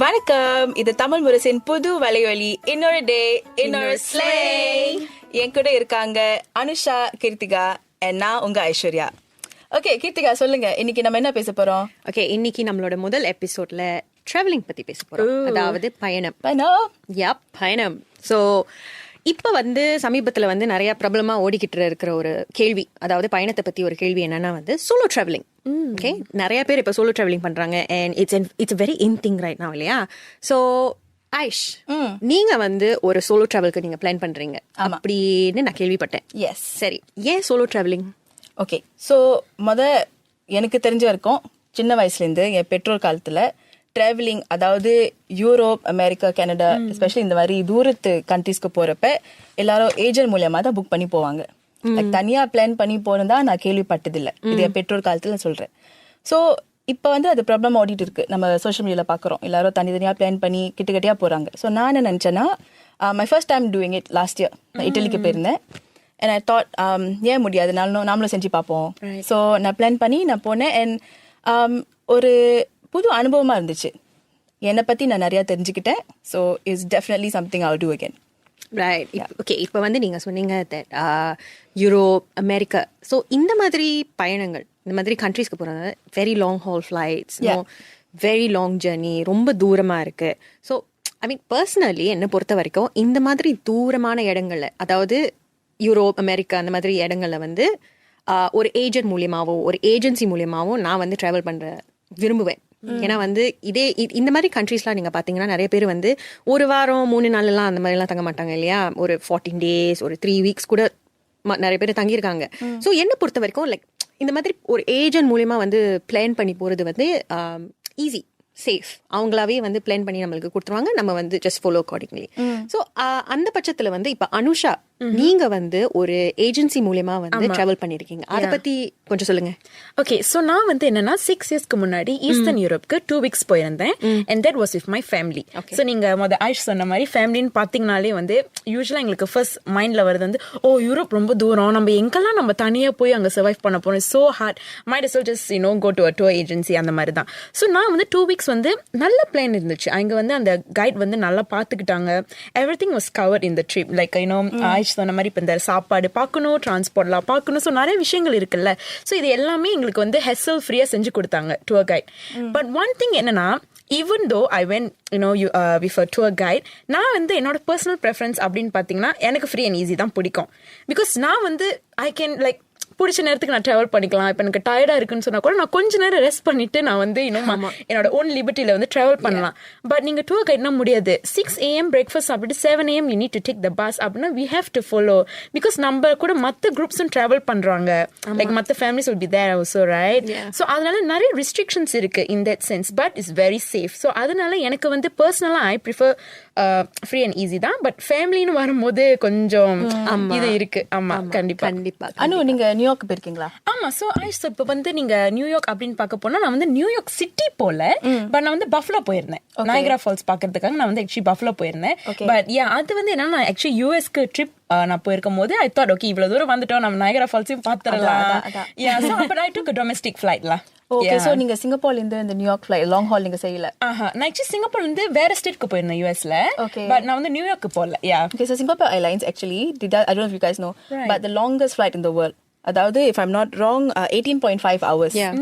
வணக்கம். இது தமிழ் முரசின் புது வலைவலி இன்னொரு டே இன்னொரு ஸ்லே. என் கூட இருக்காங்க அனுஷா கீர்த்திகா நான் உங்க ஐஸ்வர்யா. ஓகே கீர்த்திகா சொல்லுங்க. இன்னைக்கு நம்ம என்ன பேச போறோம்? ஓகே இன்னைக்கு நம்மளோட முதல் எபிசோட்ல டிராவலிங் பத்தி பேச போறோம். அதாவது பயணம். பைனோ யா பயணம். ஸோ இப்போ வந்து சமீபத்தில் வந்து நிறைய பிரபலமா ஓடிக்கிட்டு இருக்கிற ஒரு கேள்வி அதாவது பயணத்தை பத்தி ஒரு கேள்வி என்னன்னா வந்து சோலோ டிராவலிங் ஓகே நிறைய பேர் இப்போ சோலோ டிராவலிங் பண்றாங்க and it's it's very in thing right நான் இல்லையா? ஸோ ஐஷ் நீங்க வந்து ஒரு சோலோ டிராவலுக்கு நீங்க பிளான் பண்றீங்க. அப்படின்னு நான் கேள்விப்பட்டேன். எஸ் சரி ஏன் சோலோ டிராவலிங் ஓகே ஸோ முத எனக்கு தெரிஞ்ச வரைக்கும் சின்ன வயசுலேருந்து என் பெற்றோர் காலத்தில் ட்ராவலிங் அதாவது யூரோப் அமெரிக்கா கனடா எஸ்பெஷலி இந்த மாதிரி தூரத்து கண்ட்ரீஸ்க்கு போகிறப்ப எல்லாரும் ஏஜென்ட் மூலியமா தான் புக் பண்ணி போவாங்க. லைக் தனியாக பிளான் பண்ணி போனதா நான் கேள்விப்பட்டதில்லை. இது என் பெற்றோர் காலத்தில் நான் சொல்கிறேன் ஸோ இப்போ வந்து அது ப்ராப்ளம் ஓடிட்டு இருக்கு. நம்ம சோஷியல் மீடியாவில் பார்க்குறோம் எல்லாரும் தனித்தனியாக பிளான் பண்ணி கிட்ட கிட்டியாக போகிறாங்க ஸோ நான் என்ன நினச்சேன்னா my first time doing it last year நான் இட்டலிக்கு போயிருந்தேன். அண்ட் ஐ தாட் ஏன் முடியாது? நானும் நாமளும் செஞ்சு பார்ப்போம். ஸோ நான் பிளான் பண்ணி நான் போனேன். அண்ட் ஒரு புது அனுபவமாக இருந்துச்சு. என்னை பற்றி நான் நிறையா தெரிஞ்சுக்கிட்டேன். So it's definitely something I do again right okay இப்போ வந்து நீங்க சொன்னீங்க தட் யூரோப் அமெரிக்கா ஸோ இந்த மாதிரி பயணங்கள் இந்த மாதிரி கண்ட்ரீஸ்க்கு போறாங்க very long haul flights very long journey ரொம்ப தூரமா இருக்கு. ஸோ ஐ மீன் பர்சனலி என்னை பொறுத்த வரைக்கும் இந்த மாதிரி தூரமான இடங்கள்ல அதாவது யூரோப் அமெரிக்கா அந்த மாதிரி இடங்கள்ல வந்து ஆஹ், ஒரு ஏஜென்ட் மூலியமாவோ ஒரு ஏஜென்சி மூலியமாவோ நான் வந்து ட்ராவல் பண்ற விரும்புவேன். ஏன்னா வந்து இதே இந்த மாதிரி கண்ட்ரீஸ்லாம் நீங்க பாத்தீங்கன்னா நிறைய பேர் வந்து ஒரு வாரம் மூணு நாள் எல்லாம் அந்த மாதிரி எல்லாம் தங்க மாட்டாங்க இல்லையா? ஒரு ஃபார்ட்டின் டேஸ் ஒரு த்ரீ வீக்ஸ் கூட நிறைய பேர் தங்கியிருக்காங்க. ஸோ என்னை பொறுத்த வரைக்கும் லைக் இந்த மாதிரி ஒரு ஏஜென்ட் மூலியமா வந்து பிளான் பண்ணி போறது வந்து ஈஸி சேஃப் அவங்களாவே வந்து பிளான் பண்ணி நம்மளுக்கு கொடுத்துருவாங்க. நம்ம வந்து ஜஸ்ட் ஃபாலோ அக்கார்டிங்லி ஸோ அந்த பட்சத்துல வந்து இப்ப அனுஷா நீங்க வந்து ஒரு ஏஜென்சி மூலியமா வந்து டிராவல் பண்ணிருக்கீங்க. அதை பத்தி கொஞ்சம் சொல்லுங்க. ஓகே ஸோ நான் வந்து என்னன்னா சிக்ஸ் இயர்ஸ்க்கு முன்னாடி ஈஸ்டர்ன் யூரோப்க்கு டூ வீக்ஸ் போயிருந்தேன். And that was with my family so நீங்க முத ஆயுஷ் சொன்ன மாதிரி ஃபேமிலின்னு பார்த்தீங்கனாலே வந்து யூஸ்வலாக எங்களுக்கு ஃபர்ஸ்ட் மைண்ட்ல வருது வந்து ஓ யூரோப் ரொம்ப தூரம். நம்ம எங்கெல்லாம் நம்ம தனியாக போய் அங்கே சர்வைவ் பண்ண போறோம்? So hard might is just you know go to tour agency அந்த மாதிரி தான். ஸோ நான் வந்து டூ வீக்ஸ் வந்து நல்ல பிளான் இருந்துச்சு. அங்கே வந்து அந்த கைட் வந்து நல்லா பார்த்துக்கிட்டாங்க எவ்ரி திங் வாஸ் கவர் இந்த trip like you know Ayush சொன்ன மாதிரி இப்போ இந்த சாப்பாடு பார்க்கணும் டிரான்ஸ்போர்ட்லாம் பார்க்கணும் ஸோ நிறைய விஷயங்கள் இருக்குல்ல. ஸோ இது எல்லாமே எங்களுக்கு வந்து ஹெசல் ஃப்ரீயாக செஞ்சு கொடுத்தாங்க tour guide but one thing என்னன்னா even though I when you know you with a tour guide நான் வந்து என்னோட பர்சனல் ப்ரெஃபரன்ஸ் அப்படின்னு பார்த்தீங்கன்னா எனக்கு ஃப்ரீ அண்ட் ஈஸி தான் பிடிக்கும். பிகாஸ் நான் வந்து ஐ கேன் லைக் பிடிச்ச நேரத்துக்கு நான் ட்ராவல் பண்ணிக்கலாம். இப்போ எனக்கு டயர்டா இருக்குன்னு சொன்னா கூட நான் கொஞ்ச நேரம் ரெஸ்ட் பண்ணிட்டு நான் வந்து இன்னும் என்னோட ஓன் லிபர்ட்டியில வந்து ட்ராவல் பண்ணலாம். பட் நீங்க டூர் கைட்னா முடியாது. சிக்ஸ் ஏஎம் பிரேக்ஃபாஸ்ட் சாப்பிட்டு seven AM you need to take the bus அப்படின்னா we have to follow because நம்ம கூட மற்ற குரூப்ஸும் ட்ராவல் பண்றாங்க. லைக் மற்ற families will be there also right? So அதனால நிறைய ரெஸ்ட்ரிக்ஷன்ஸ் இருக்கு in that sense but is very safe so அதனால எனக்கு வந்து பர்சனலாக I prefer free and easy தான். பட் ஃபேமிலின்னு வரும்போது கொஞ்சம் இது இருக்கு. ஆமா கண்டிப்பா. கண்டிப்பா அனு நீங்க நியூயார்க் போயிருக்கீங்களா? ஆமா சோ ஆயிஷ் இப்ப வந்து நீங்க நியூயார்க் அப்படின்னு பார்க்க போனா நான் வந்து நியூயார்க் சிட்டி போல பட் நான் வந்து பஃப்லோ போயிருந்தேன். நயகரா ஃபால்ஸ் பாக்குறதுக்காக நான் வந்து ஆக்சுவலி பஃப்லோ போயிருந்தேன். பட் யா அது வந்து என்னன்னா நான் ஆக்சுவலி யூஎஸ்க்கு ட்ரிப் நான் போயிருக்கும் போது ஐ தாட் ஓகே இவ்வளவு தூரம் வந்துட்டோம் நம்ம Niagara ஃபால்ஸையும் yeah but I took domestic ஃபிளைட்ல okay so நீங்க சிங்கப்பூர்ல இருந்து இந்த நியூயார்க் ஃபிளைட் லாங் ஹால் நீங்க செய்யல ஆஹா நான் ஆக்சுவலி சிங்கப்பூர் வந்து வேற ஸ்டேட்க்கு போயிருந்தேன் யூஎஸ்ல Okay. பட் நான் வந்து நியூயார்க்கு போகல யா Airlines actually did that. I don't know if you guys know, but the longest flight in the world. அதாவது if I'm not wrong, uh, 18.5 hours. Yeah.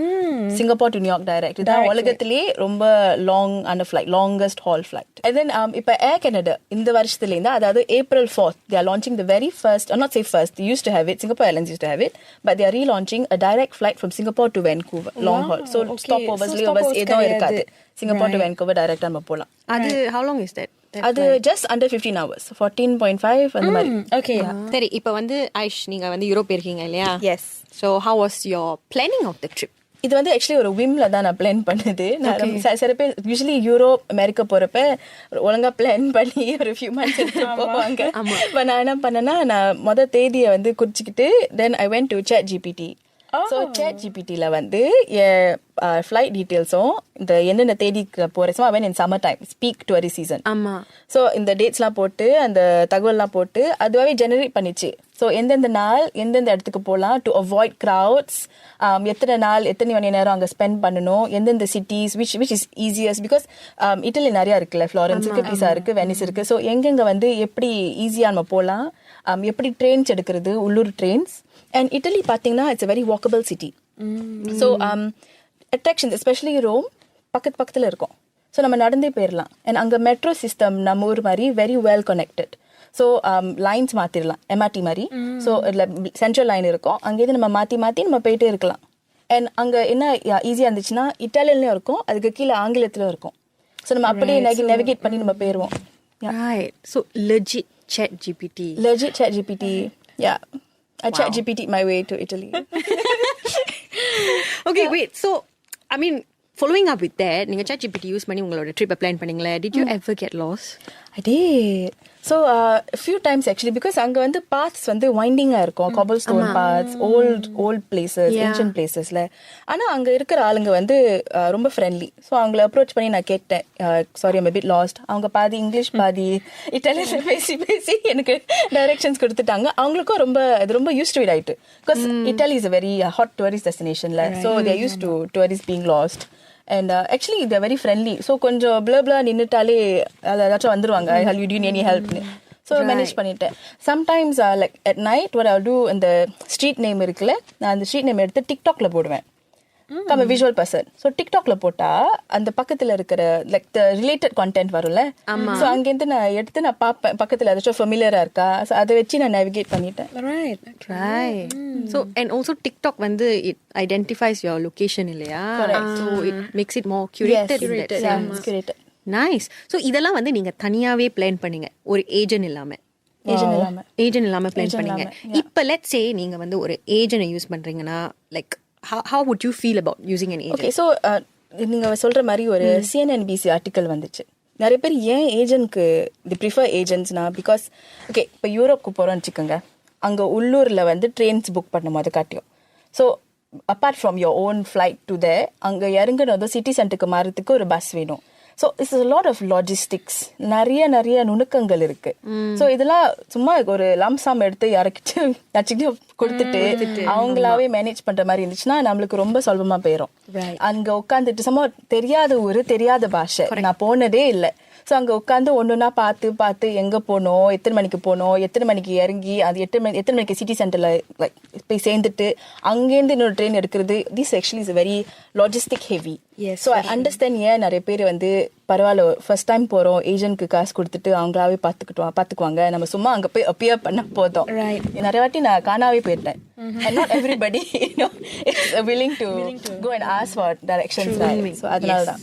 Singapore to New York direct. இதான் உலகத்திலே ரொம்ப long ஆன flight, longest haul flight. And then um, இப்ப Air Canada இந்த வருஷத்துல இருந்து அதாவது April 4th, they are launching the very first, or not say first, they used to have it, Singapore Airlines used to have it, but they are relaunching a direct flight from Singapore to Vancouver, long haul. So okay. stopovers, So layovers stopovers எதுவும். இருக்காது. Singapore to Vancouver direct நம்ம போலாம். அது how long is that அது just under 15 hours, 14.5 அந்த மாதிரி. Okay சரி இப்போ வந்து ஐஷ் நீங்க வந்து யூரோப் இருக்கீங்க இல்லையா? Yes. So how was your planning of the trip இது வந்து ஆக்சுவலி ஒரு விம்ல தான் நான் பிளான் பண்ணது. நான் சில- சில பேர் யூஸ்வலி யூரோப் அமெரிக்கா போறப்ப ஒரு ஒழுங்கா பிளான் பண்ணி ஒரு ஃபியூ மந்த்ஸ் போவாங்க. பட் நான் என்ன பண்ணேன்னா நான் மொத தேதியை வந்து குறிச்சிக்கிட்டு then I went to ChatGPT so chat ஜிபிடியில் வந்து ஃப்ளைட் டீட்டெயில்ஸும் இந்த என்னென்ன தேதிக்கு போகிறேன் ஸோ அவன் in summer time peak tourist season ஆமா. ஸோ இந்த டேட்ஸ்லாம் போட்டு அந்த தகவல்லாம் போட்டு அதுவாகவே ஜெனரேட் பண்ணிச்சு. ஸோ எந்தெந்த நாள் எந்தெந்த இடத்துக்கு போகலாம் டு அவாய்ட் க்ரௌட்ஸ் எத்தனை நாள் எத்தனை மணி நேரம் அங்கே ஸ்பெண்ட் பண்ணணும் எந்தெந்த cities which which is easiest because Italy நிறையா இருக்குல்ல ஃப்ளாரன்ஸ் இருக்கு பீஸா இருக்கு வெனிஸ் இருக்கு. ஸோ எங்கெங்க வந்து எப்படி ஈஸியாக நம்ம போகலாம் எப்படி ட்ரெயின்ஸ் எடுக்கிறது உள்ளூர் ட்ரெயின்ஸ் அண்ட் இட்டலி பார்த்தீங்கன்னா it's very walkable city so attractions especially Rome பக்கத்து பக்கத்தில் இருக்கும். ஸோ நம்ம நடந்தே போயிடலாம் அண்ட் அங்கே மெட்ரோ சிஸ்டம் நம்ம ஊர் மாதிரி very well connected so lines மாற்றிடலாம் எம்ஆர்டி மாதிரி. ஸோ இதில் சென்ட்ரல் லைன் இருக்கும். அங்கேருந்து நம்ம மாற்றி மாற்றி நம்ம போயிட்டே இருக்கலாம். அண்ட் அங்கே என்ன ஈஸியாக இருந்துச்சுன்னா இட்டாலியன்லையும் இருக்கும். அதுக்கு கீழே ஆங்கிலத்திலும் இருக்கும். ஸோ நம்ம அப்படியே நெகி நெவிகேட் பண்ணி நம்ம போயிடுவோம் so legit chat gpt legit chat gpt yeah. i chat gpt my way to italy okay wait so i mean following up with that நீங்க chat gpt யூஸ் பண்ணி உங்களோட ட்ரிப்பை பிளான் பண்ணீங்களே did you ever get lost I did. So, uh, a few times actually, because அங்க வந்து paths வந்து winding ஆ இருக்கும் cobblestone paths, old old places, Yeah. ancient placesல. ஆனா அங்க இருக்கிற ஆளுங்க வந்து uh, ரொம்ப friendly. So அவங்கள approach பண்ணி நான் கேட்டேன் சாரி a bit lost. அவங்க பாதி இங்கிலீஷ் பாதி இட்டாலியன்ல பேசி பேசி எனக்கு டைரக்ஷன்ஸ் கொடுத்துட்டாங்க அவங்களுக்கும் ரொம்ப இது ரொம்ப யூஸ் டு இட் ஆயிட்டு because Italy is a very uh, hot tourist destinationல so they are used to tourists being lost and actually there very friendly so கொஞ்சம் பிள பிள நின்றுட்டாலே அதில் ஏதாச்சும் வந்துருவாங்க. I help you do you need any ஹெல்ப்னு so manage பண்ணிட்டேன். Sometimes like at night I'll do அந்த ஸ்ட்ரீட் நேம் இருக்குல்ல நான் அந்த ஸ்ட்ரீட் நேம் எடுத்து டிக்டாக்ல போடுவேன். கம் விஷுவல் பர்சன் ஸோ டிக்டாக்ல போட்டா அந்த பக்கத்துல இருக்கிற லைக் த ரிலேட்டட் கண்டென்ட் வரும்ல? ஸோ அங்கேருந்து நான் எடுத்து நான் பார்ப்பேன். பக்கத்துல ஏதாச்சும் ஃபெமிலியரா இருக்கா? ஸோ அதை வச்சு நான் நேவிகேட் பண்ணிட்டேன். Right right. So and also tiktok வந்து it identifies your location இல்லையா? So it makes it more curated in that Yeah, sense. it's curated. Nice so இதெல்லாம் வந்து நீங்க தனியாவே பிளான் பண்ணீங்க. ஒரு ஏஜென்ட் இல்லாம. ஏஜென்ட் இல்லாம. பிளான் பண்ணீங்க. இப்ப லெட்ஸ் சே நீங்க வந்து ஒரு ஏஜென்ட் யூஸ் பண்றீங்கன்னா like how would you feel about using an agent? Okay so நீங்க சொல்ற மாதிரி ஒரு சிஎன்என்பிசி ஆர்டிக்கல் வந்துச்சு. நிறைய பேர் ஏன் ஏஜென்ட்க்கு தி ப்ரிஃபர் ஏஜென்ட்ஸ்னா பிகாஸ் ஓகே இப்போ யூரோப்க்கு போகிறோம்னு வச்சுக்கோங்க. அங்கே உள்ளூரில் வந்து ட்ரெயின்ஸ் புக் பண்ணும் அது காட்டியும். So apart from your own flight to the அங்கே இறங்குனதும் சிட்டி சென்டருக்கு மாறதுக்கு ஒரு பஸ் வேணும். So it's lot of logistics நிறைய நிறைய நுணுக்கங்கள் இருக்கு. ஸோ இதெல்லாம் சும்மா ஒரு லம்சாம் எடுத்து யாருக்கிட்ட நச்சுக்கிட்டு கொடுத்துட்டு அவங்களாவே மேனேஜ் பண்ற மாதிரி இருந்துச்சுன்னா நம்மளுக்கு ரொம்ப சுலபமா போயிடும் அங்க உட்காந்துட்டு சும்மா தெரியாத ஊரு தெரியாத பாஷை. நான் போனதே இல்லை. ஸோ அங்கே உட்காந்து ஒன்றுனா பார்த்து பார்த்து எங்கே போகணும் எத்தனை மணிக்கு போகணும் எத்தனை மணிக்கு இறங்கி அது எட்டு மணி எத்தனை மணிக்கு சிட்டி சென்டரில் லைக் போய் சேர்ந்துட்டு அங்கேருந்து இன்னொரு ட்ரெயின் எடுக்கிறது this actually is very logistic heavy so I understand ஏன் நிறைய பேர் வந்து பரவாயில்ல ஃபர்ஸ்ட் டைம் போகிறோம் ஏஜென்ட்க்கு காசு கொடுத்துட்டு அவங்களாவே பார்த்துக்கிட்டோம் பார்த்துக்குவாங்க. நம்ம சும்மா அங்கே போய் அப்பியர் பண்ண போதும். நிறைய வாட்டி நான் காணாவே போயிட்டேன். And not everybody you know is willing to go and ask for directions right? So அதனால தான்.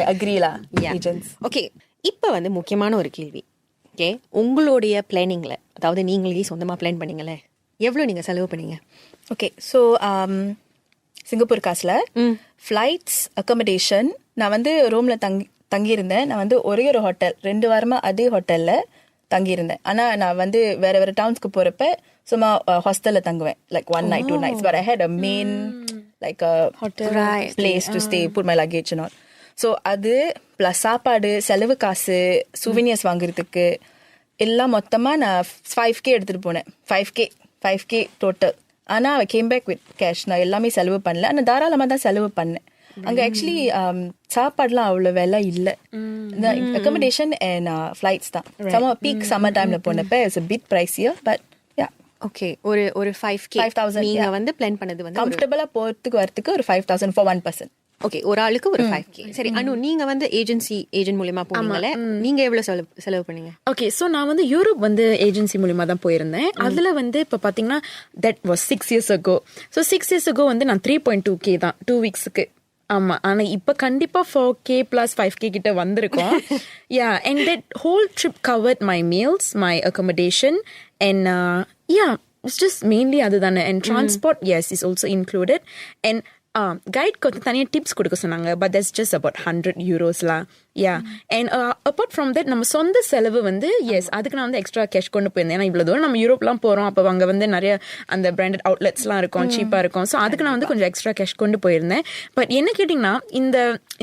I agree lah agents. Okay இப்போ வந்து முக்கியமான ஒரு கேள்வி. ஓகே உங்களுடைய பிளானிங்ல அதாவது நீங்களே சொந்தமா பிளான் பண்ணீங்களே எவ்வளவு நீங்க செலவு பண்ணீங்க? ஓகே ஸோ சிங்கப்பூர் காசில் ஃப்ளைட்ஸ் அக்கமடேஷன் நான் வந்து ரூமில் தங்கி தங்கியிருந்தேன். நான் வந்து ஒரே ஒரு ஹோட்டல் ரெண்டு வாரமாக அதே ஹோட்டலில் தங்கியிருந்தேன். ஆனால் நான் வந்து வேற வேற டவுன்ஸ்க்கு போகிறப்ப சும்மா ஹாஸ்டலில் தங்குவேன். Like one night two nights but I had a main like. Place to stay put my luggage not so அது ப்ளஸ் சாப்பாடு செலவு காசு சுவினியர்ஸ் வாங்குறதுக்கு எல்லாம் மொத்தமாக நான் ஃபைவ் கே எடுத்துகிட்டு போனேன். Five K five K total ஆனால் I came back with cash நான் எல்லாமே செலவு பண்ணல. ஆனால் தாராளமாக தான் செலவு பண்ணேன். அங்கே ஆக்சுவலி சாப்பாடுலாம் அவ்வளோ விலை இல்லை. அக்கமடேஷன் அண்ட் ஃப்ளைட்ஸ் தான். சம்மர் பீக் சம்மர் டைமில் போனப்ப it's bit pricier but yeah okay ஒரு ஒரு ஃபைவ் கே 5,000, நீங்க yeah. வந்து பிளான் பண்ணது வந்து கம்ஃபர்டபுளாக போகிறதுக்கு வரதுக்கு ஒரு five thousand for one person okay ஒரு ஆளுக்கு ஒரு ஃபைவ் கே சரி அனு நீங்க வந்து ஏஜென்சி ஏஜென்ட் மூலியமா போனீங்கல்ல நீங்க எவ்வளவு செலவு செலவு பண்ணீங்க? ஓகே ஸோ நான் வந்து யூரோப் வந்து ஏஜென்சி மூலியமா தான் போயிருந்தேன். அதில் வந்து இப்போ பார்த்தீங்கன்னா that was six years ago so six years ago வந்து நான் த்ரீ பாயிண்ட் டூ கே தான் டூ வீக்ஸுக்கு ஆமா ஆனா இப்ப கண்டிப்பா four K plus five K கிட்ட வந்திருக்கோம். Yeah and that whole trip covered my meals my accommodation and yeah it's just mainly அதுதானே. And transport yes is also included and கைட்க்கு வந்து தனியாக டிப்ஸ் கொடுக்க சொன்னாங்க but that's just about hundred யூரோஸ்லாம் yeah and apart from that நம்ம சொந்த செலவு வந்து S அதுக்கு நான் வந்து எக்ஸ்ட்ரா கேஷ் கொண்டு போயிருந்தேன். ஏன்னா இவ்வளோ தூரம் நம்ம யூரோப்லாம் போகிறோம் அப்போ அங்கே வந்து நிறைய அந்த பிராண்டட் அவுட்லெட்ஸ்லாம் இருக்கும் சீப்பாக இருக்கும். ஸோ அதுக்கு நான் வந்து கொஞ்சம் எக்ஸ்ட்ரா கேஷ் கொண்டு போயிருந்தேன். பட் என்ன கேட்டிங்கன்னா இந்த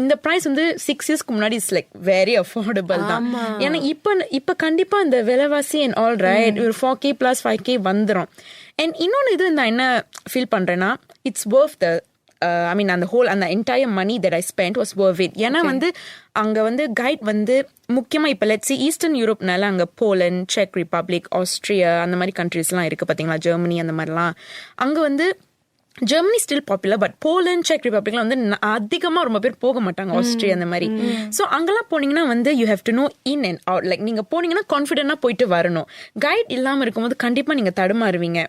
இந்த ப்ரைஸ் வந்து சிக்ஸ் இயர்ஸ்க்கு முன்னாடி இட்ஸ் லைக் வெரி அஃபோர்டபுள் தான். ஏன்னா இப்போ இப்போ கண்டிப்பாக இந்த விலைவாசி அண்ட் ஆல் ரைட் ஒரு four K plus five K வந்துடும் அண்ட் இன்னொன்று இது நான் என்ன ஃபீல் பண்ணுறேன்னா இட்ஸ் worth த ஐ மீன் அந்த ஹோல் அந்த entire money that I spend was worth it. ஏன்னா வந்து அங்கே வந்து கைட் வந்து முக்கியமாக இப்போ லெட்ஸி ஈஸ்டர்ன் யூரோப்னால அங்கே போலண்ட் செக் ரிப்பப்ளிக் ஆஸ்திரியா அந்த மாதிரி கண்ட்ரீஸ்லாம் இருக்குது பார்த்தீங்களா ஜெர்மனி அந்த மாதிரிலாம். அங்கே வந்து Germany still popular but Poland check ரிப்பப்ளிக்லாம் வந்து அதிகமா ரொம்ப பேர் போக மாட்டாங்க ஆஸ்திரியா அந்த மாதிரி. ஸோ அங்கெல்லாம் போனீங்கன்னா வந்து you have to know in and out like நீங்க போனீங்கன்னா கான்ஃபிடென்ட்டா போயிட்டு வரணும். கைட் இல்லாம இருக்கும்போது கண்டிப்பா நீங்க தடுமாறுவீங்க.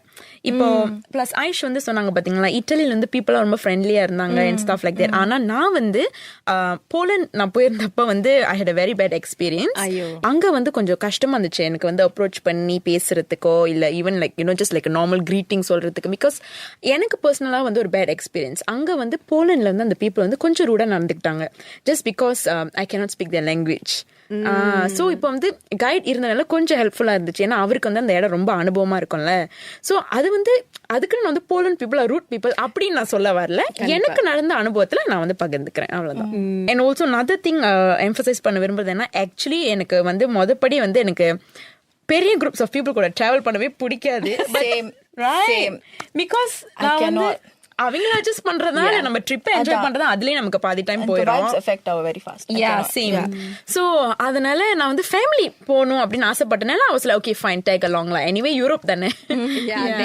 இப்போ பிளஸ் ஆயுஷ் வந்து சொன்னாங்க பாத்தீங்களா இட்டலியில வந்து பீப்புளா ரொம்ப ஃப்ரெண்ட்லியா இருந்தாங்க அண்ட் ஸ்டாஃப் லைக் தேட் ஆனா நான் வந்து போலண்ட் நான் போயிருந்தப்ப வந்து I had a very bad experience. அங்க வந்து கொஞ்சம் கஷ்டமா இருந்துச்சு. எனக்கு வந்து அப்ரோச் பண்ணி பேசுறதுக்கோ இல்ல even like you know just like normal greeting சொல்றதுக்கு. பிகாஸ் எனக்கு பர்சனலா வந்து ஒரு பேட் எக்ஸ்பீரியன்ஸ் அங்க வந்து போலண்ட்ல வந்து அந்த பீப்புள் வந்து கொஞ்சம் ரூடா நடந்துக்கிட்டாங்க. Just because I cannot speak the language so இப்போ வந்து கைட் இருந்தனால கொஞ்சம் ஹெல்ப்ஃபுல்லா இருந்துச்சு. ஏன்னா அவருக்கு வந்து அந்த இடம் ரொம்ப அனுபவமா இருக்கும்ல. ஸோ அது வந்து அதுக்குன்னு வந்து போலண்ட் பீப்புள் ரூட் பீப்புள் அப்படின்னு நான் சொல்ல வரல. எனக்கு நடந்த அனுபவத்துல நான் வந்து பகிர்ந்துக்கிறேன். அவ்வளவுதான். And also other thing emphasize பண்ண விரும்புறது என்ன? ஆக்சுவலி எனக்கு வந்து மொதப்படி வந்து எனக்கு பெரிய குரூப்ஸ் ஆஃப் பீப்புள் கூட டிராவல் பண்ணவே பிடிக்காது. பிகாஸ் நான் வந்து. அவங்கள அட்ஜஸ்ட் பண்றதுனால நம்ம ட்ரிப் என்ஜாய். பண்றதா அதுலயே நமக்கு பாதி டைம் போயிடும் our very fast. I yeah. Same. So அதனால நான் வந்து ஃபேமிலி போகணும் அப்படின்னு ஆசைப்பட்டனால அவசில ஓகே ஃபைன் டேக் அலாங்ல எனிவே யூரோப் தானே. அது.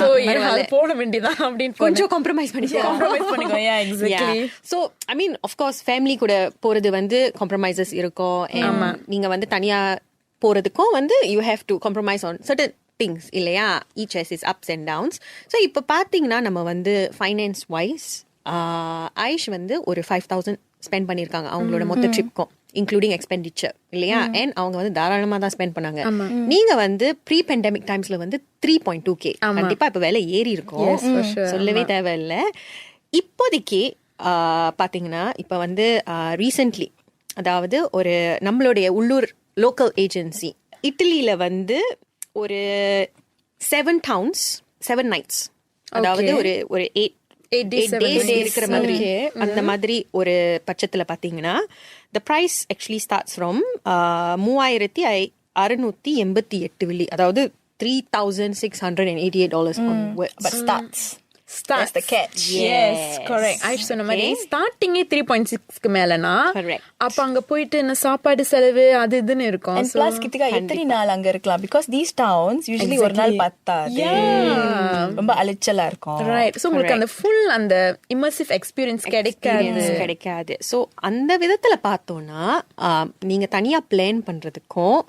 சோ பரவாயில்ல. போட வேண்டியதான் அப்படின்னு கொஞ்சம் காம்ப்ரமைஸ் பண்ணிக்கலாம் காம்ப்ரமைஸ் பண்ணிக்கோ. Yeah exactly so I mean of course family கூட போறது வந்து காம்ப்ரமைசஸ் இருக்கும். And நீங்க வந்து தனியா போறதுக்கும் வந்து you have to compromise on certain things இல்லையா? Each has is ups and downs so இப்போ பார்த்தீங்கன்னா நம்ம வந்து ஃபைனான்ஸ் வைஸ் ஐஷ் வந்து ஒரு ஃபைவ் தௌசண்ட் ஸ்பெண்ட் பண்ணியிருக்காங்க அவங்களோட மொத்த ட்ரிப்க்கும் இன்க்ளூடிங் எக்ஸ்பெண்டிச்சர் இல்லையா? அண்ட் அவங்க வந்து தாராளமா தான் ஸ்பெண்ட் பண்ணாங்க. நீங்க வந்து ப்ரீ பெண்டமிக் டைம்ஸ்ல வந்து த்ரீ பாயிண்ட் டூ கே கண்டிப்பா இப்ப விலை ஏறி இருக்கும். சொல்லவே தேவையில்ல. இப்போதைக்கு ஆஹ், பாத்தீங்கன்னா இப்ப வந்து ரீசென்ட்லி அதாவது ஒரு நம்மளுடைய உள்ளூர் லோக்கல் ஏஜென்சி இட்டலியில வந்து ஒரு செவன் டவுன்ஸ் செவன் நைட்ஸ் அதாவது ஒரு ஒரு எயிட் seven டேஸ். இருக்கிற மாதிரி. அந்த மாதிரி ஒரு பட்சத்துல பாத்தீங்கன்னா the price actually starts from மூவாயிரத்தி அறுநூத்தி எண்பத்தி எட்டு வெள்ளி. அதாவது three thousand six hundred and eighty eight dollars But starts. Starts. That's the catch. Yes, correct. Ayush சொன்ன மாதிரி ஸ்டார்டிங்கே த்ரீ பாயிண்ட் சிக்ஸ்க்கு மேலனா. அப்ப அங்க போயிட்டு என்ன சாப்பாடு செலவு அது இதுன்னு இருக்கும். And plus கித்திகா எத்தனை நாள் அங்க இருக்கலாம்? Because these towns usually ஒரு நாள் பத்தாது. ரொம்ப அலைச்சலா இருக்கும். ரைட் ஸோ உங்களுக்கு அந்த ஃபுல் அந்த இமர்சிவ் எக்ஸ்பீரியன்ஸ் கிடைக்காது experience கிடைக்காது. ஸோ அந்த விதத்துல பார்த்தோம்னா ஆஹ், நீங்க தனியா பிளான் பண்றதுக்கும்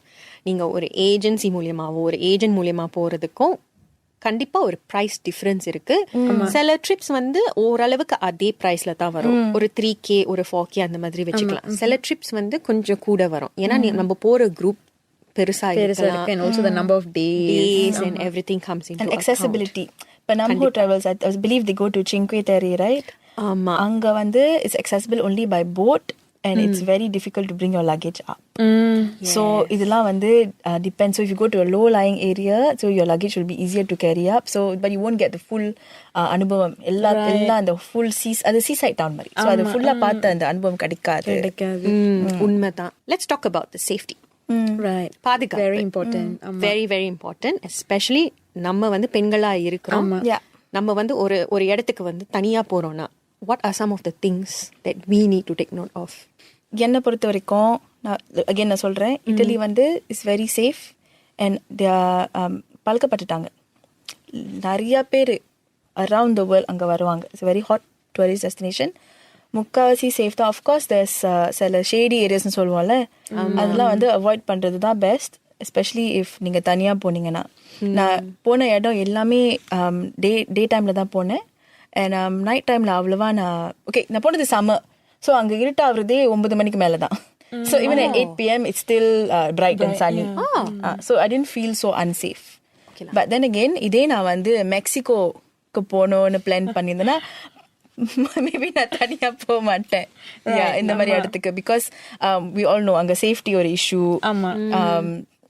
நீங்க ஒரு ஏஜென்சி மூலியமாவோ ஒரு ஏஜென்ட் மூலியமா போறதுக்கும் கண்டிப்பா ஒரு பிரைஸ் டிஃபரன்ஸ் இருக்கு சில ட்ரிப்ஸ் வந்து ஓரளவுக்கு அதே பிரைஸ்ல தான் வரும் ஒரு த்ரீ கே ஒரு ஃபோர் கே அந்த மாதிரி வச்சுக்கலாம் சில ட்ரிப்ஸ் வந்து கொஞ்சம் கூட வரும் ஏன்னா நம்ம போற குரூப் பெருசா இருக்கு and also the number of days days and everything comes into and account. accessibility இப்ப travels I, I believe they go to Cinque Terre right ஆமா அங்க வந்து it's accessible only by boat and it's very difficult to bring your luggage up so இதெல்லாம் வந்து uh, depends so if you go to a low lying area so your luggage will be easier to carry up so but you won't get the full uh, அனுபவம் எல்லா எல்லா அந்த full seas அது seaside town மாதிரி so அது ஃபுல்லா பார்த்த அந்த அனுபவம் கிடைக்காது கிடைக்காது உண்மைதான் let's talk about the safety right பாதுகாப்பு very important very very important especially நம்ம வந்து பெண்களா இருக்கிறோம் Yeah. நம்ம வந்து ஒரு ஒரு இடத்துக்கு வந்து தனியா போறோம்னா what are some of the things that we need to take note of என்னை பொறுத்த வரைக்கும் நான் அகைன் நான் சொல்கிறேன் இட்டலி வந்து இஸ் வெரி சேஃப் அண்ட் பழக்கப்பட்டுட்டாங்க. நிறைய பேர் அரவுண்ட் த வேர்ல்ட் அங்கே வருவாங்க. It's very hot tourist destination முக்கால்வாசி சேஃப் தான். அஃப்கோர்ஸ் there's uh, சில ஷேடி ஏரியாஸ்னு சொல்லுவோம்ல. அதெல்லாம் வந்து அவாய்ட் பண்ணுறது தான் பெஸ்ட் எஸ்பெஷலி இஃப் நீங்கள் தனியாக போனீங்கன்னா. நான் போன இடம் எல்லாமே டே டே டைமில் தான் போனேன். அண்ட் நைட் டைமில் அவ்வளோவா நான் ஓகே நான் போனது சம்மர் ஸோ அங்கே இருட்டாகிறதே ஒன்பது மணிக்கு மேலே தான் so even eight PM it's still bright and sunny so I tend feel so unsafe but then again இதே நான் வந்து மெக்சிகோக்கு போகணும்னு பிளான் பண்ணியிருந்தேன்னா மேபி நான் தனியா போக மாட்டேன். இந்த மாதிரி இடத்துக்கு. பிகாஸ் வி ஆல் நோ அங்க சேஃப்டி ஒரு issue.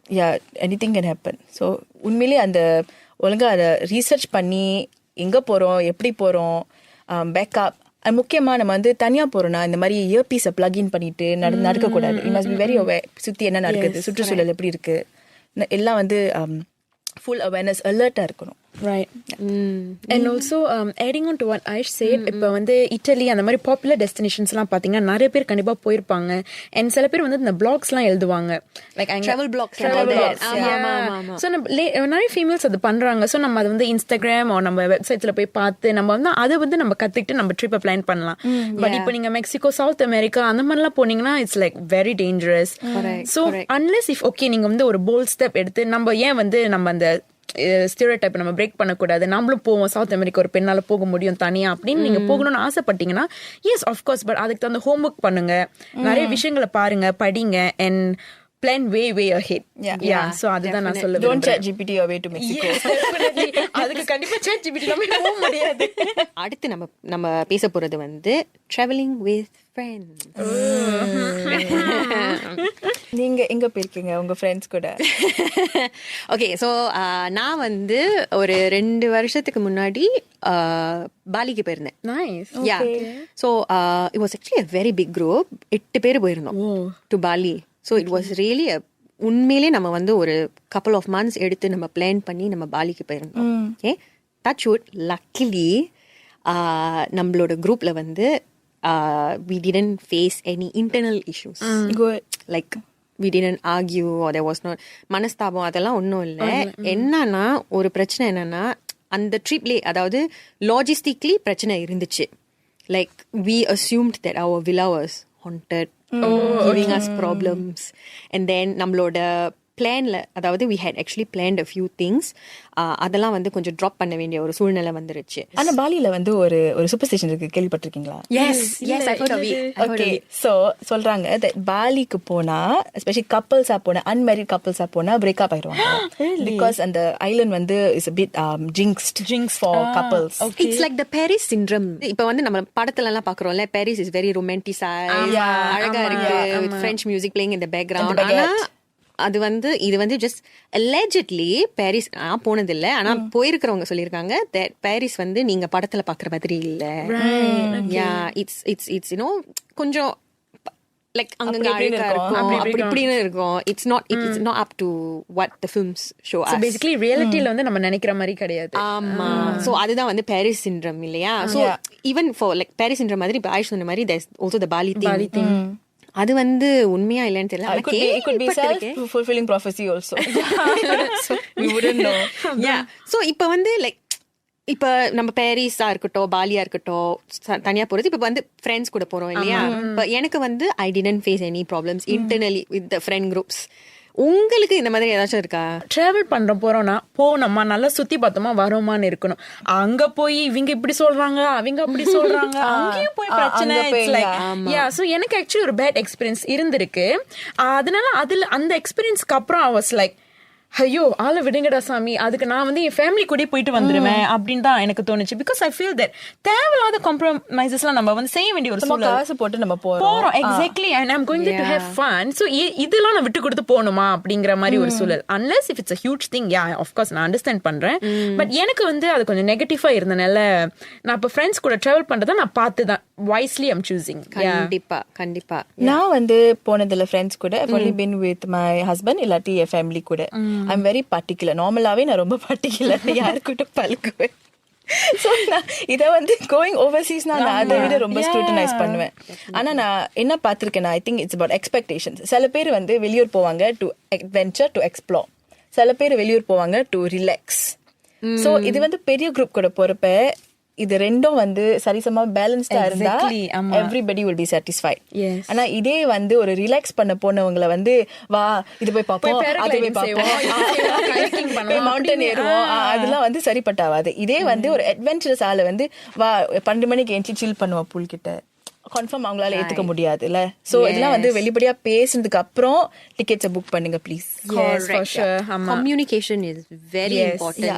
Yeah any thing can happen so உண்மையிலேயே அந்த ஒழுங்கா அதை ரீசர்ச் பண்ணி எங்க போறோம்? எப்படி போறோம்? பேக்கப் முக்கியமா நம்ம வந்து தனியா போறோம்னா இந்த மாதிரி இயர்பீஸை பிளக்இன் பண்ணிட்டு நட நடக்கக்கூடாது. யூ மஸ்ட் பி வெரி சுத்தி என்ன நடக்குது சுற்றுச்சூழல் எப்படி இருக்கு? ந- எல்லாம் வந்து ஃபுல் அவேர்னஸ் அலர்ட்டா இருக்கணும். And also, um, adding on to what Aish said, இப்போ வந்து இட்டலி அந்த மாதிரி பாப்புலர் டெஸ்டினேஷன்ஸ்லாம் பார்த்தீங்கன்னா நிறைய பேர் கண்டிப்பா போயிருப்பாங்க. அண்ட் சில பேர் வந்து இந்த பிளாக்ஸ்லாம் எழுதுவாங்க. லைக் ஆமா, ஆமா. So, நம்ம நிறைய ஃபீமேல்ஸ் அது பண்றாங்க. ஸோ நம்ம அது வந்து இன்ஸ்டாகிராம் நம்ம வெப்சைட்ஸ்ல போய் பார்த்து நம்ம வந்து அதை வந்து நம்ம கத்துக்கிட்டு நம்ம ட்ரிப்பை பிளான் பண்ணலாம். பட் இப்போ நீங்க மெக்சிகோ சவுத் அமெரிக்கா அந்த மாதிரிலாம் போனீங்கன்னா it's like very dangerous so. Unless if okay நீங்க வந்து ஒரு போல்ட் ஸ்டெப் எடுத்து நம்ம ஏன் வந்து நம்ம அந்த ஸ்டியோடைப் நம்ம பிரேக் பண்ணக்கூடாது. நம்மளும் போவோம். சவுத் அமெரிக்கா ஒரு பெண்ணால போக முடியும் தனியா அப்படின்னு நீங்க போகணும்னு ஆசைப்பட்டீங்கன்னா எஸ் ஆஃப்கோர்ஸ் பட் அதுக்கு தகுந்த ஹோம்ஒர்க் பண்ணுங்க. நிறைய விஷயங்களை பாருங்க படிங்க and plan way way ahead. Yeah so அதுதான் நான் சொல்ல don't chat GPT away to Mexico. அதுக்கு கண்டிப்பா chat GPT நம்ம போக முடியாது. அடுத்து நம்ம நம்ம பேச போறது வந்து traveling with friends. நீங்க எங்க போயிருக்கீங்க? உங்க ஃப்ரெண்ட்ஸ் கூட. ஓகே ஸோ நான் வந்து ஒரு ரெண்டு வருஷத்துக்கு முன்னாடி uh, பாலிக்கு போயிருந்தேன். Nice yeah so it was actually a very big group எட்டு பேர் போயிருந்தோம் to Bali so it was really உண்மையிலே நம்ம வந்து ஒரு கப்பல் ஆஃப் மந்த்ஸ் எடுத்து நம்ம பிளான் பண்ணி நம்ம பாலிக்கு போயிருந்தோம். ஓகே டச் வுட் லக்கிலி நம்மளோட குரூப்ல வந்து we didn't face any internal issues good like we didn't argue there was not மனஸ்தாபம் அதெல்லாம் ஒன்றும் இல்லை. என்னன்னா ஒரு பிரச்சனை என்னன்னா அந்த ட்ரிப்லே அதாவது லாஜிஸ்டிக்லி பிரச்சனை இருந்துச்சு. Like we assumed that our villa was haunted giving us problems and then நம்மளோட பிளான்ல அதாவது we had actually planned a few things அதெல்லாம் வந்து கொஞ்சம் ட்ராப் பண்ண வேண்டிய ஒரு சூழ்நிலை வந்துருச்சு. ஆனா பாலில வந்து ஒரு ஒரு சூப்பர் ஸ்டேஷன் இருக்கு கேள்விப்பட்டிருக்கீங்களா? எஸ் எஸ் ஓகே சோ சொல்றாங்க that பாலிக்கு போனா எஸ்பெஷலி கப்பல்ஸா போனா அன்மேரிட் கப்பல்ஸா போனா பிரேக்கப் ஆயிடுவாங்க. பிகாஸ் அந்த ஐலண்ட் வந்து is bit jinxed jinx for couples it's like the Paris syndrome இப்ப வந்து நம்ம படத்துல எல்லாம் பாக்குறோம்ல பாரிஸ் இஸ் வெரி ரொமான்டிசைஸ் அழகா இருக்கு வித் பிரெஞ்ச் மியூசிக் பிளேயிங் இந்த பேக்ரவுண்ட் ஆனா அது வந்து இது வந்து ஜஸ்ட் allegedly பாரிஸ் நான் போனது இல்ல ஆனா போயிருக்கிறவங்க சொல்லியிருக்காங்க பாரிஸ் வந்து நீங்க படத்துல பாக்குற மாதிரி இல்ல. Yeah it's it's it's you know கொஞ்சம் லைக் அங்கங்க அப்படி இப்படின்னு அழகா இருக்கும். அப்படி இப்படின்னு இருக்கும். It's not it's not up to what the films show so basically வந்து நம்ம நினைக்கிற மாதிரி கிடையாது. ஆமா. சோ அதுதான் வந்து பாரிஸ் சிண்ட்ரம் இல்லையா? So even for like Paris syndrome மாதிரி இப்ப ஆயுஷ் சொன்ன மாதிரி there's also the poly thing. அது வந்து உண்மையா இல்லைன்னு தெரியல. ஆனா கேள்விப்பட்டிருக்கேன். know. Yeah. So இப்ப வந்து லைக் இப்ப நம்ம பாரிஸா இருக்கட்டும் பாலியா இருக்கட்டும் தனியா போறது இப்ப வந்து ஃப்ரெண்ட்ஸ் கூட போறோம் இல்லையா? இப்ப எனக்கு வந்து I didn't face any problems internally with the friend groups உங்களுக்கு இந்த மாதிரி ஏதாச்சும் இருக்கா? டிராவல் பண்ற போறோம்னா போனோமா நல்லா சுத்தி பார்த்தோமா வரோமான்னு இருக்கணும். அங்க போய் இவங்க இப்படி சொல்றாங்க அவங்க அப்படி சொல்றாங்க. அங்கேயும் போய் பிரச்சனை. யா சோ எனக்கு ஆக்சுவலி ஒரு பேட் எக்ஸ்பீரியன்ஸ் இருந்திருக்கு. அதனால அதுல அந்த எக்ஸ்பீரியன்ஸ்க்கு அப்புறம் ஐ வாஸ் லைக் ஐயோ ஆளை விடுங்கடா சாமி. அதுக்கு நான் வந்து என் ஃபேமிலி கூட போயிட்டு வந்துருவேன் அப்படின்னு தான் எனக்கு தோணுச்சு. பிகாஸ் ஐ ஃபீல் தட் தேவையில்லாத காம்ப்ரமைசஸ்லாம் நம்ம வந்து செய்ய வேண்டிய ஒரு காசு போட்டு நம்ம போறோம். Exactly and I'm going to have fun so இதெல்லாம் நான் விட்டு கொடுத்து போகணுமா அப்படிங்கிற மாதிரி ஒரு சூழல். Unless if it's a huge thing yeah of course நான் அண்டர்ஸ்டாண்ட் பண்றேன். பட் எனக்கு வந்து அது கொஞ்சம் நெகட்டிவா இருந்தனால நான் இப்போ ஃப்ரெண்ட்ஸ் கூட ட்ராவல் பண்றதை நான் பார்த்து தான் வைஸ்லி ஐம் சூசிங் கண்டிப்பா கண்டிப்பா. நான் வந்து போனதுல ஃப்ரெண்ட்ஸ் கூட. Only been with my husband இல்லாட்டி என் ஃபேமிலி கூட. ஐம் வெரி பர்டிகுலர் நார்மலாவே நான் ரொம்ப பர்டிகுலர் யாருக்கிட்ட பழகுவேன். ஸோ நான் இதை வந்து கோயிங் ஓவர்சீஸ் நான் அதை விட ரொம்ப ஸ்க்ரூட்டனைஸ் பண்ணுவேன். ஆனா நான் என்ன பார்த்திருக்கேன் I think it's about expectations சில பேர் வந்து வெளியூர் போவாங்க டு அட்வென்ச்சர் டு எக்ஸ்ப்ளோர் சில பேர் வெளியூர் போவாங்க டு ரிலாக்ஸ் சோ இது வந்து பெரிய குரூப் கூட போறப்ப இது ரெண்டும் வந்து சரிசமா பேலன்ஸ்டா இருந்தா. Everybody will be satisfied. ஆனா இதே வந்து ஒரு ரிலாக்ஸ் பண்ண போனவங்கள வந்து வா இது போய் பார்ப்போம் அது போய் பார்ப்போம் மவுண்டன் ஏறுவோம். அதெல்லாம் வந்து சரிப்பட்டாவாது. இதே வந்து ஒரு அட்வென்ச்சரஸ் ஆளு வந்து வா பன்னெண்டு மணிக்கு எஞ்சி சில் பண்ணுவோம் புல் கிட்ட. கன்ஃபார்ம் அவங்களால ஏத்துக்க முடியாதுல்ல. சோ இதெல்லாம் வந்து வெளிப்படையா பேசுனதுக்கு அப்புறம் டிக்கெட்ஸை புக் பண்ணுங்க ப்ளீஸ் Yes, for sure. ஆமா. communication is very Yes, important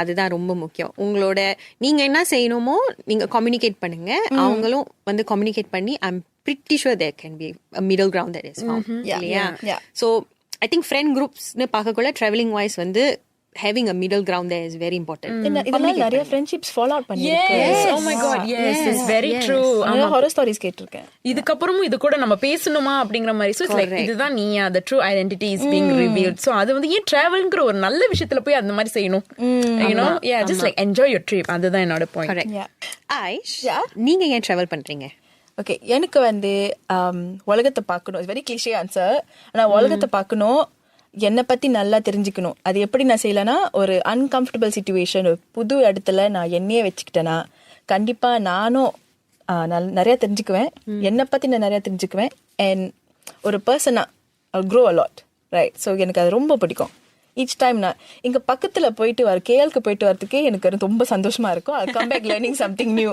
அதுதான் ரொம்ப முக்கியம். உங்களோட நீங்க என்ன செய்யணுமோ நீங்க கம்யூனிகேட் பண்ணுங்க. அவங்களும் வந்து கம்யூனிகேட் பண்ணி I'm pretty sure there can be middle ground that is. இல்லையா. ஸோ ஐ திங்க் ஃப்ரெண்ட் குரூப்ஸ்னு பார்க்கக்குள்ள ட்ராவலிங் வைஸ் வந்து having a middle ground there is very important என்ன இதனால நிறைய ஃப்ரெண்ட்ஷிப்ஸ் ஃபாலோ அவுட் பண்ணிருக்கேன் Yes. Oh my god. Yes. It's very true. நிறைய horror stories கேட்டிருக்கேன். இதுக்கப்புறமும் இது கூட நம்ம பேசணுமா அப்படிங்கிற மாதிரி. ஸோ லைக் இதுதான் நீ the true identity is being revealed so அது வந்து ஏன் டிராவல்ங்கிற ஒரு நல்ல விஷயத்துல போய் அந்த மாதிரி செய்யணும். You know yeah just like enjoy your trip அதுதான் என்னோட பாயிண்ட். ஐஷ் Yeah. நீங்க ஏன் ட்ராவல் பண்றீங்க? ஓகே எனக்கு வந்து um, உலகத்தை பார்க்கணும். வெரி கிளிஷே ஆன்சர் ஆனா உலகத்தை பார்க்கணும் என்னை பத்தி நல்லா தெரிஞ்சுக்கணும். அது எப்படி நான் செய்யலைன்னா ஒரு அன்கம்ஃபர்டபுள் சுச்சுவேஷன் புது இடத்துல நான் என்னையே வச்சுக்கிட்டேன்னா கண்டிப்பா நானும் நல்- நிறைய தெரிஞ்சுக்குவேன். என்னை பத்தி நான் நிறைய தெரிஞ்சுக்குவேன். அண்ட் ஒரு பர்சனா க்ரோ அலாட் ரைட் ஸோ எனக்கு அது ரொம்ப பிடிக்கும். ஈச் டைம் நான் இங்க பக்கத்துல போயிட்டு வர கேஎல்க்கு போயிட்டு வரதுக்கே எனக்கு ரொம்ப சந்தோஷமா இருக்கும். I come back learning something new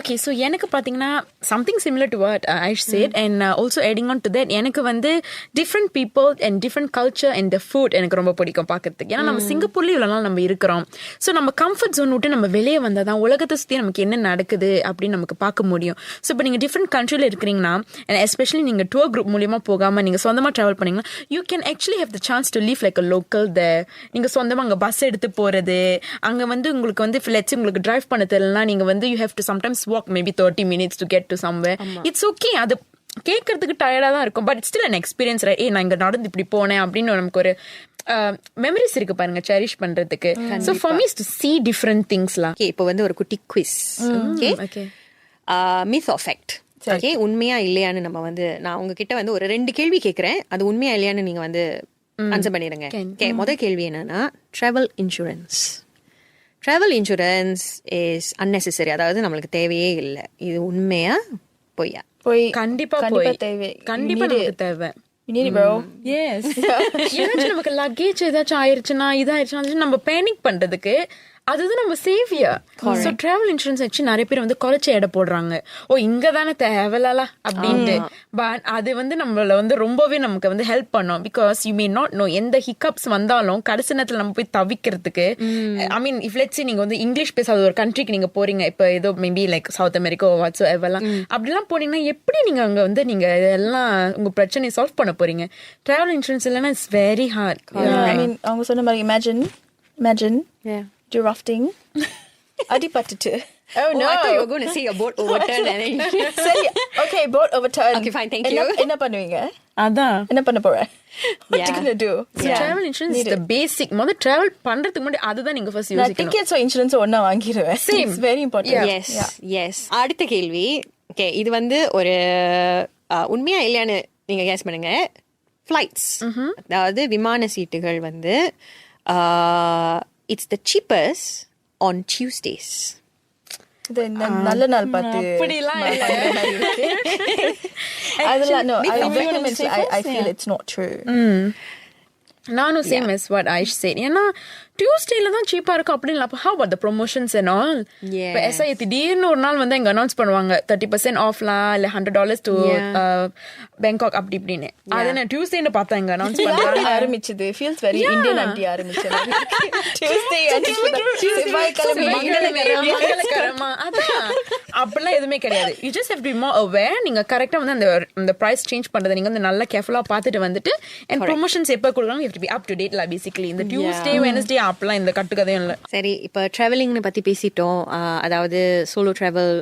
okay so எனக்கு பார்த்தீங்கன்னா something similar to what Aish said and also adding on to that எனக்கு வந்து different people and different culture and the food எனக்கு ரொம்ப பிடிக்கும் பார்க்கறதுக்கு ஏன்னா நம்ம சிங்கப்பூர்லேயும் இவ்வளோ நாள் நம்ம இருக்கிறோம். ஸோ நம்ம கம்ஃபர்ட் ஜோன் விட்டு நம்ம வெளியே வந்தால் தான் உலகத்தை சுற்றி நமக்கு என்ன நடக்குது அப்படின்னு நமக்கு பார்க்க முடியும். ஸோ இப்போ நீங்கள் டிஃப்ரெண்ட் கண்ட்ரியில் இருக்கிறீங்கன்னா அண்ட் எஸ்பெஷலி நீங்கள் டூர் குரூப் மூலியமாக போகாமல் நீங்கள் சொந்தமாக ட்ராவல் பண்ணீங்கன்னா you can actually have the chance to leave like a local the நீங்கள் சொந்தமாக அங்கே பஸ் எடுத்து போகிறது அங்கே வந்து உங்களுக்கு வந்து லெட்ஸ் உங்களுக்கு டிரைவ் பண்ண தெரியலனா நீங்கள் வந்து you have to sometimes walk maybe thirty minutes to get to someway it's okay அது கேட்கறதுக்கு டயர்டாக தான் இருக்கும். பட் ஸ்டில் அன் எக்ஸ்பீரியன்ஸ் ஏ நான் இங்கே நடந்து இப்படி போனேன் அப்படின்னு நமக்கு ஒரு மெமரிஸ் இருக்கு பாருங்க செரிஷ் பண்றதுக்கு. So for me's to see different திங்ஸ்லாம் ஓகே இப்போ வந்து ஒரு குட்டி quiz okay okay. Myth of fact okay உண்மையா இல்லையான்னு நம்ம வந்து நான் உங்ககிட்ட வந்து ஒரு ரெண்டு கேள்வி கேட்குறேன் அது உண்மையா இல்லையான்னு நீங்க வந்து ஆன்சர் பண்ணிடுங்க. ஓகே முதல் கேள்வி என்னன்னா travel insurance travel insurance is unnecessary. அதாவது நம்மளுக்கு தேவையே இல்லை. இது உண்மையா பொய்யா? போய். கண்டிப்பா கண்டிப்பா போய். தேவை. கண்டிப்பா நமக்கு தேவை. You need it, bro. Yes ஏதாச்சும் நமக்கு லக்கேஜ் ஏதாச்சும் ஆயிருச்சுன்னா இதாயிருச்சுன்னா நம்ம பேனிக் பண்றதுக்கு அதுதான் நம்ம சேவியர் ஸோ டிராவல் இன்சூரன்ஸ் வச்சு நிறைய பேர் வந்து குறைச்ச எடை போடுறாங்க. ஓ இங்க தானே தேவையில்ல அப்படின்ட்டு. பட் அது வந்து நம்மள வந்து ரொம்பவே நமக்கு வந்து ஹெல்ப் பண்ணும். Because you may not know எந்த ஹிக்கப்ஸ் வந்தாலும் கடைசி நேரத்துல நம்ம போய் தவிக்கிறதுக்கு ஐ மீன் இஃப் லெட்ஸ் நீங்க வந்து இங்கிலீஷ் பேசாத ஒரு கண்ட்ரிக்கு நீங்க போறீங்க இப்போ ஏதோ maybe like South America what's எவெல்லாம் அப்படிலாம் போனீங்கன்னா எப்படி நீங்க அங்க வந்து நீங்க எல்லாம் உங்க பிரச்சனையை சால்வ் பண்ண போறீங்க? டிராவல் இன்சூரன்ஸ் இல்லைன்னா it's very hard I mean, அவங்க சொன்ன மாதிரி imagine, imagine, Yeah. Do rafting, அடிபட்டுட்டு Oh Oh, no. I thought you were going to say a boat overturned and then சரி okay boat overturned. Okay, fine, thank you. என்ன பண்ணுவீங்க அதான் என்ன பண்ண போற what you Yeah. gonna do? Travel insurance is the basic முதல்ல டிராவல் பண்றதுக்கு முன்னாடி அதுதான் நீங்க ஃபர்ஸ்ட் நான் யோசிக்கணும். டிக்கெட்ஸோ இன்சூரன்ஸோ ஒன்னா வாங்கிடுவேன். Same. It's very important. Yes yes அடுத்த கேள்வி. ஓகே இது வந்து ஒரு உண்மையா இல்லையான்னு நீங்க கேஸ் பண்ணுங்க. ஃப்ளைட்ஸ் அதாவது விமான சீட்டுகள் வந்து It's the cheapest on Tuesdays இது இந்த நல்ல நாள் பார்த்து அப்படிலாம் ம- இல்ல. பண்ற மாதிரி இருக்கு. அதெல்லாம் no I Maybe recommend I, I feel it's not true நானும் same as what I say ஏன்னா டியூஸ்டேல தான் சீப்பா இருக்கும் அப்படின்னு how the promotions and all. இப்போ எஸ்ஐ திடீர்னு ஒரு நாள் வந்து எங்க அனௌன்ஸ் பண்ணுவாங்க தேர்ட்டி பர்சன்ட் ஆஃப்லாம் இல்ல ஹண்ட்ரட் டாலர்ஸ் டு பேங்காக் அப்படி இப்படின்னு. அதை நான் டியூஸ்டேன்னு பார்த்தேன் எங்க அனௌன்ஸ் யாரு ஆரம்பிச்சது. Feels very Indian auntie ஆரம்பிச்சது. அப்படிலாம் எதுவுமே கிடையாது. You just have to more aware நீங்க கரெக்டா வந்து அந்த அந்த பிரைஸ் சேஞ்ச் பண்றதை நீங்க வந்து நல்லா கேர்ஃபுல்லா பார்த்துட்டு வந்துட்டு அண்ட் ப்ரொமோஷன்ஸ் எப்ப கொடுக்குறாங்க you to be up to date law basically இந்த டியூஸ்டே வெனஸ்டே அப்பலாம் இந்த கட்டுக்கதையும் இல்ல. சரி இப்போ ட்ராவலிங்னு பற்றி பேசிட்டோம். அதாவது solo travel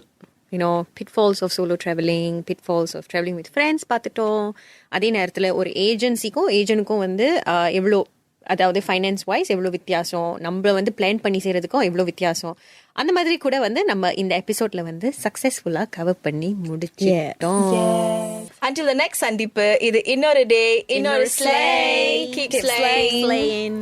you know pitfalls of solo travelling pitfalls of travelling with friends பார்த்துட்டோம். அதே நேரத்தில் ஒரு ஏஜென்சிக்கும் ஏஜென்ட்டுக்கும் வந்து எவ்வளோ அதாவது ஃபைனான்ஸ் வைஸ் எவ்வளோ வித்தியாசம் நம்மள வந்து பிளான் பண்ணி செய்கிறதுக்கும் எவ்வளோ வித்தியாசம். அந்த மாதிரி கூட வந்து நம்ம இந்த எபிசோட்ல வந்து சக்ஸஸ்ஃபுல்லாக கவர் பண்ணி முடிச்சிட்டோம் Until the next சந்திப்பு இது இன்னொரு டே இன்னொரு ஸ்லே keep slaying. Slaying.